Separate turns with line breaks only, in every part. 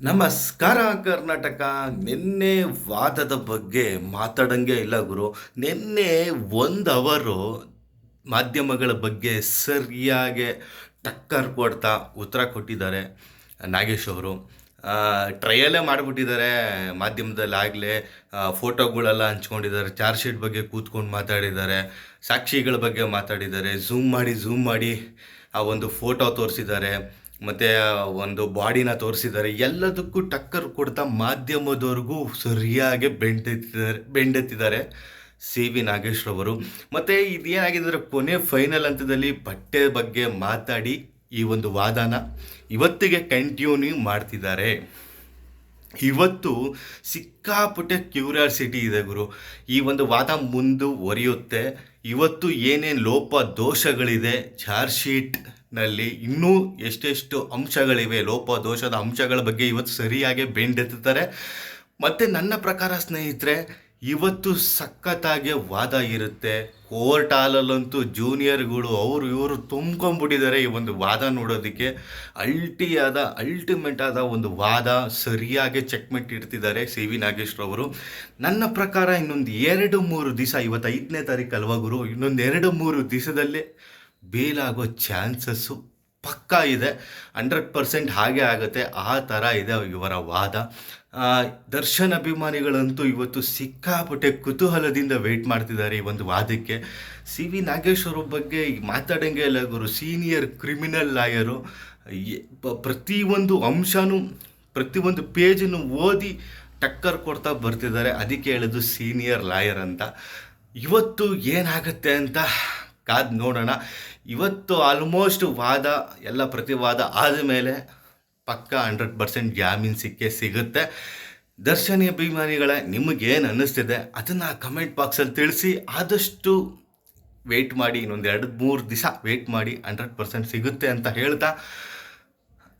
ನಮಸ್ಕಾರ ಕರ್ನಾಟಕ ನಿನ್ನೆ ವಾದದ ಬಗ್ಗೆ ಮಾತಾಡಂಗೆ ಇಲ್ಲ ಗುರು. ನಿನ್ನೆ ಒಂದು ಅವರು ಮಾಧ್ಯಮಗಳ ಬಗ್ಗೆ ಸರಿಯಾಗಿ ಟಕ್ಕರ್ ಕೊಡ್ತಾ ಉತ್ತರ ಕೊಟ್ಟಿದ್ದಾರೆ ನಾಗೇಶ್ ಅವರು. ಟ್ರಯಲೇ ಮಾಡಿಬಿಟ್ಟಿದ್ದಾರೆ ಮಾಧ್ಯಮದಲ್ಲಿ ಆಗಲೇ. ಫೋಟೋಗಳೆಲ್ಲ ಹಂಚ್ಕೊಂಡಿದ್ದಾರೆ ಚಾರ್ಜ್ ಶೀಟ್ ಬಗ್ಗೆ ಕೂತ್ಕೊಂಡು ಮಾತಾಡಿದ್ದಾರೆ, ಸಾಕ್ಷಿಗಳ ಬಗ್ಗೆ ಮಾತಾಡಿದ್ದಾರೆ. ಝೂಮ್ ಮಾಡಿ ಝೂಮ್ ಮಾಡಿ ಆ ಒಂದು ಫೋಟೋ ತೋರಿಸಿದ್ದಾರೆ. ಮತ್ತು ಒಂದು ಬಾಡಿನ ತೋರಿಸಿದ್ದಾರೆ. ಎಲ್ಲದಕ್ಕೂ ಟಕ್ಕರ್ ಕೊಡ್ತಾ ಮಾಧ್ಯಮದವ್ರಿಗೂ ಸರಿಯಾಗಿ ಬೆಂಡೆತ್ತಿದ್ದಾರೆ ಬೆಂಡೆತ್ತಿದ್ದಾರೆ ಸಿ ವಿ ನಾಗೇಶ್ರವರು ಮತ್ತು ಇದೇನಾಗಿದೆ ಕೊನೆ ಫೈನಲ್ ಹಂತದಲ್ಲಿ ಬಟ್ಟೆ ಬಗ್ಗೆ ಮಾತಾಡಿ ಈ ಒಂದು ವಾದನ ಇವತ್ತಿಗೆ ಕಂಟಿನ್ಯೂ ಮಾಡ್ತಿದ್ದಾರೆ. ಇವತ್ತು ಸಿಕ್ಕಾಪಟ್ಟೆ ಕ್ಯೂರಿಯಾಸಿಟಿ ಇದೆ ಗುರು. ಈ ಒಂದು ವಾದ ಮುಂದುವರಿಯುತ್ತೆ. ಇವತ್ತು ಏನೇನು ಲೋಪ ದೋಷಗಳಿದೆ, ಚಾರ್ಜ್ ಶೀಟ್ನಲ್ಲಿ ಇನ್ನೂ ಎಷ್ಟೆಷ್ಟು ಅಂಶಗಳಿವೆ, ಲೋಪ, ದೋಷದ ಅಂಶಗಳ ಬಗ್ಗೆ ಇವತ್ತು ಸರಿಯಾಗಿ ಬೆಂಡೆತ್ತಾರೆ ಮತ್ತು ನನ್ನ ಪ್ರಕಾರ ಸ್ನೇಹಿತರೆ, ಇವತ್ತು ಸಖತ್ತಾಗಿ ವಾದ ಇರುತ್ತೆ. ಕೋರ್ಟ್ ಹಾಲಲ್ಲಂತೂ ಜೂನಿಯರ್ಗಳು ಅವರು ಇವರು ತುಂಬ್ಕೊಂಡ್ಬಿಟ್ಟಿದ್ದಾರೆ ಈ ಒಂದು ವಾದ ನೋಡೋದಕ್ಕೆ. ಅಲ್ಟಿಯಾದ ಅಲ್ಟಿಮೇಟ್ ಆದ ಒಂದು ವಾದ ಸರಿಯಾಗಿ ಚೆಕ್ಮೆಂಟ್ ಇಡ್ತಿದ್ದಾರೆ ಸಿ ವಿ ನಾಗೇಶ್ರವರು ನನ್ನ ಪ್ರಕಾರ ಇನ್ನೊಂದು ಎರಡು ಮೂರು ದಿವಸ, ಇವತ್ತು ಐದನೇ ತಾರೀಕು ಅಲ್ವಾ ಗುರು? ಇನ್ನೊಂದು ಎರಡು ಮೂರು ದಿವಸದಲ್ಲೇ ಬೇಲಾಗೋ ಚಾನ್ಸಸ್ಸು ಪಕ್ಕಾ ಇದೆ. ಹಂಡ್ರೆಡ್ ಪರ್ಸೆಂಟ್ ಹಾಗೆ ಆಗುತ್ತೆ. ಆ ಥರ ಇದೆ ಇವರ ವಾದ. ದರ್ಶನ್ ಅಭಿಮಾನಿಗಳಂತೂ ಇವತ್ತು ಸಿಕ್ಕಾಪಟ್ಟೆ ಕುತೂಹಲದಿಂದ ವೆಯ್ಟ್ ಮಾಡ್ತಿದ್ದಾರೆ ಈ ಒಂದು ವಾದಕ್ಕೆ. ಸಿ ವಿ ನಾಗೇಶ್ವರ ಬಗ್ಗೆ ಮಾತಾಡಂಗೆ ಇಲ್ಲ ಗುರು. Senior criminal lawyer. ಪ್ರತಿಯೊಂದು ಅಂಶನೂ ಪ್ರತಿಯೊಂದು ಪೇಜನ್ನು ಓದಿ ಟಕ್ಕರ್ ಕೊಡ್ತಾ ಬರ್ತಿದ್ದಾರೆ. ಅದಕ್ಕೆ ಹೇಳೋದು ಸೀನಿಯರ್ ಲಾಯರ್ ಅಂತ. ಇವತ್ತು ಏನಾಗುತ್ತೆ ಅಂತ ಕಾದು ನೋಡೋಣ. ಇವತ್ತು ಆಲ್ಮೋಸ್ಟ್ ವಾದ, ಎಲ್ಲ ಪ್ರತಿವಾದ ಆದಮೇಲೆ ಪಕ್ಕ ಹಂಡ್ರೆಡ್ ಪರ್ಸೆಂಟ್ ಜಾಮೀನು ಸಿಕ್ಕೇ ಸಿಗುತ್ತೆ. ದರ್ಶನಿ ಅಭಿಮಾನಿಗಳೇ ನಿಮಗೇನು ಅನ್ನಿಸ್ತಿದೆ ಅದನ್ನು ಕಮೆಂಟ್ ಬಾಕ್ಸಲ್ಲಿ ತಿಳಿಸಿ ಆದಷ್ಟು ವೆಯ್ಟ್ ಮಾಡಿ, ಇನ್ನೊಂದು ಎರಡು ಮೂರು ದಿವಸ ವೆಯ್ಟ್ ಮಾಡಿ ಹಂಡ್ರೆಡ್ ಪರ್ಸೆಂಟ್ ಸಿಗುತ್ತೆ ಅಂತ ಹೇಳ್ತಾ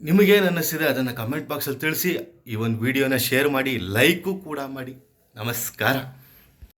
ನಿಮಗೇನು ಅನ್ನಿಸ್ತಿದೆ ಅದನ್ನು ಕಮೆಂಟ್ ಬಾಕ್ಸಲ್ಲಿ ತಿಳಿಸಿ ಈ ಒಂದು ವಿಡಿಯೋನ ಶೇರ್ ಮಾಡಿ ಲೈಕು ಕೂಡ ಮಾಡಿ. ನಮಸ್ಕಾರ.